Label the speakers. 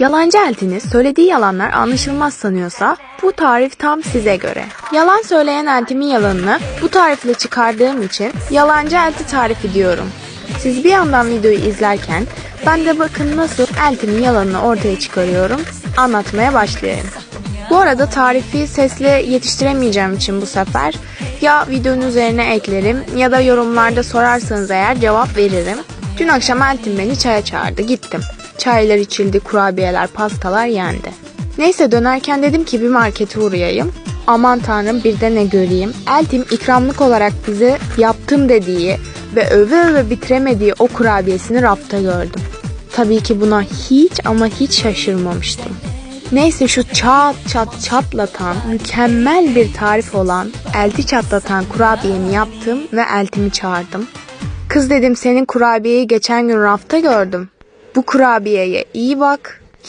Speaker 1: Yalancı eltiniz söylediği yalanlar anlaşılmaz sanıyorsa bu tarif tam size göre. Yalan söyleyen eltimin yalanını bu tarifle çıkardığım için yalancı elti tarifi diyorum. Siz bir yandan videoyu izlerken ben de bakın nasıl eltimin yalanını ortaya çıkarıyorum anlatmaya başlayayım. Bu arada tarifi sesle yetiştiremeyeceğim için bu sefer ya videonun üzerine eklerim ya da yorumlarda sorarsanız eğer cevap veririm. Dün akşam Eltin beni çaya çağırdı gittim. Çaylar içildi, kurabiyeler, pastalar yendi. Neyse dönerken dedim ki bir markete uğrayayım. Aman tanrım bir de ne göreyim. Eltim ikramlık olarak bize yaptım dediği ve öve öve bitiremediği o kurabiyesini rafta gördüm. Tabii ki buna hiç ama hiç şaşırmamıştım. Neyse şu çat çat çatlatan mükemmel bir tarif olan elti çatlatan kurabiyemi yaptım ve eltimi çağırdım. Kız dedim senin kurabiyeyi geçen gün rafta gördüm. Bu kurabiyeye iyi bak